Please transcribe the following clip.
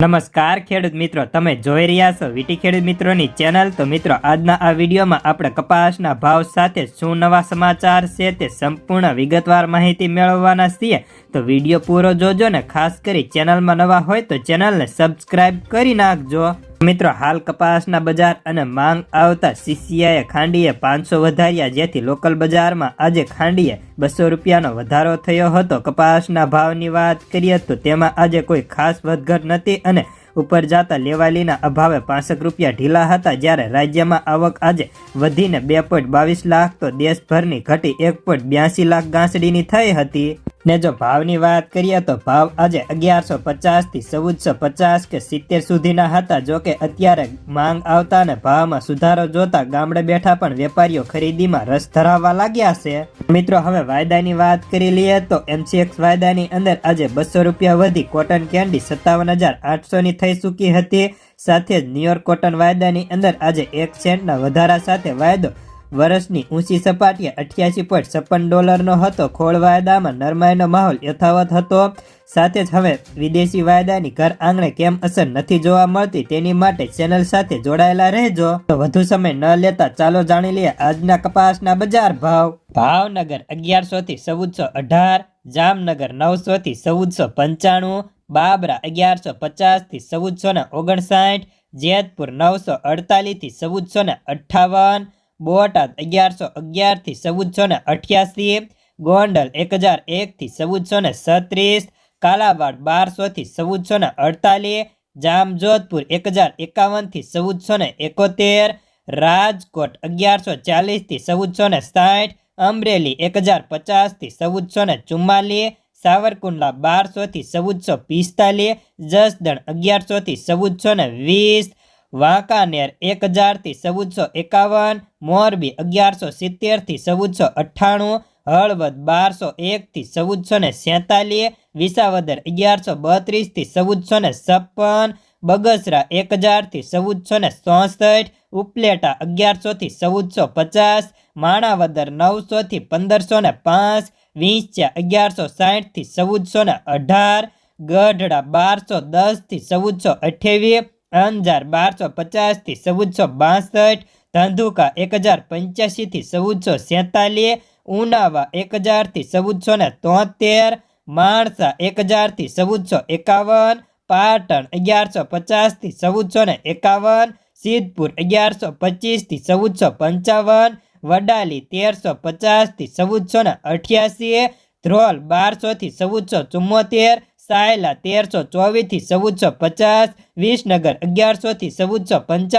નમસ્કાર, ખેડૂત મિત્રો. તમે જોઈ રહ્યા છો વીટી ખેડૂત મિત્રોની ચેનલ. તો મિત્રો, આજના આ વિડીયોમાં આપણે કપાસના ભાવ સાથે શું નવા સમાચાર છે તે સંપૂર્ણ વિગતવાર માહિતી મેળવવાના છીએ. તો વીડિયો પૂરો જોજો ને ખાસ કરી ચેનલમાં નવા હોય તો ચેનલને સબસ્ક્રાઇબ કરી નાખજો. મિત્રો, હાલ કપાસના બજાર અને માંગ આવતા સીસીઆઈએ ખાંડીએ પાંચસો વધાર્યા, જેથી લોકલ બજારમાં આજે ખાંડીએ બસો રૂપિયાનો વધારો થયો હતો. કપાસના ભાવની વાત કરીએ તો તેમાં આજે કોઈ ખાસ વધઘટ નથી અને ઉપર જતા લેવાલીના અભાવે પાસઠ રૂપિયા ઢીલા હતા, જ્યારે રાજ્યમાં આવક આજે વધીને બે લાખ, તો દેશભરની ઘટી એક લાખ ગાંસડીની થઈ હતી. ને જો ભાવની વાત કરીએ તો ભાવ આજે અગિયારસો પચાસથી ચૌદસો પચાસ કે સિત્તેર સુધીના હતા. જો કે અત્યારે માંગ આવતા અને ભાવમાં સુધારો જોતા ગામડે બેઠા પણ વેપારીઓ ખરીદીમાં રસ ધરાવવા લાગ્યા છે. મિત્રો, હવે વાયદાની વાત કરી લઈએ તો એમસીએક્સ વાયદાની અંદર આજે બસો રૂપિયા વધી કોટન કેન્ડી સત્તાવન હજાર આઠસોની થઈ ચૂકી હતી. સાથે જ ન્યુયોર્ક કોટન વાયદાની અંદર આજે એક સેન્ટના વધારા સાથે વાયદો વર્ષની ઊંચી સપાટીએ અઠ્યાસી પોઈન્ટ છપ્પન ડોલરનો હતો. ખોળ વાયદામાં નરમાઈનો માહોલ યથાવત હતો. સાથે જ હવે વિદેશી વાયદાની ઘર આંગણે કેમ અસર નથી જોવા મળતી તેની માટે ચેનલ સાથે જોડાયેલા રહેજો. તો વધુ સમય ન લેતા ચાલો જાણી લઈએ આજના કપાસના બજાર ભાવ. ભાવનગર અગિયારસો થી ચૌદસો અઢાર, જામનગર નવસો થી ચૌદસો પંચાણું, બાબરા અગિયારસો પચાસથી ચૌદસો ને ઓગણસાઠ, જેતપુર નવસો અડતાલીસથી ચૌદસો ને અઠ્ઠાવન બોટાદ અગિયારસો અગિયારથી ચૌદસો ને અઠ્યાસી ગોંડલ એક હજાર એકથી ચૌદસો ને છત્રીસ કાલાવાડ બારસોથી ચૌદસો ને અડતાલીસ જામજોધપુર એક હજાર એકાવનથી ચૌદસો ને એકોતેર, રાજકોટ અગિયારસો ચાલીસથી ચૌદસો ને સાઠ, અમરેલી એક હજાર પચાસથી ચૌદસો ને ચુમ્માલીસ સાવરકુંડલા બારસોથી ચૌદસો પિસ્તાલીસ જસદણ અગિયારસોથી ચૌદસો ને વીસ વાંકાનેર એક હજારથી ચૌદસો એકાવન, મોરબી અગિયારસો સિત્તેરથી ચૌદસો અઠ્ઠાણું, હળવદ બારસો એકથી ચૌદસો ને સેતાલીસ, વિસાવદર અગિયારસો બત્રીસથી ચૌદસો ને છપ્પન, બગસરા એક હજારથી ચૌદસો ને ચોસઠ, ઉપલેટા અગિયારસોથી ચૌદસો પચાસ, માણાવદર નવસોથી પંદરસો ને પાંચ વીંચ્યા અગિયારસો સાઠથી ચૌદસો ને અઢાર, ગઢડા બારસો દસથી ચૌદસો અઠ્યાવીસ અંજાર બારસો પચાસથી ચૌદસો બાસઠ, ધંધુકા એક હજાર પંચ્યાસીથી ચૌદસો સેતાલીસ, ઉનાવા એક હજારથી ચૌદસો ને તોતેર, માણસા એક હજારથી ચૌદસો એકાવન, પાટણ અગિયારસો પચાસથી ચૌદસો ને એકાવન, સિદ્ધપુર અગિયારસો પચીસથી ચૌદસો પંચાવન, વડાલી તેરસો પચાસથી ચૌદસો ને અઠ્યાસી, ધ્રોલ બારસોથી ચૌદસો ચુમ્મોતેર સાયલા તેરસો ચોવીસથી ચૌદસો પચાસ વિસનગર અગિયારસોથી ચૌદસો પંચાવન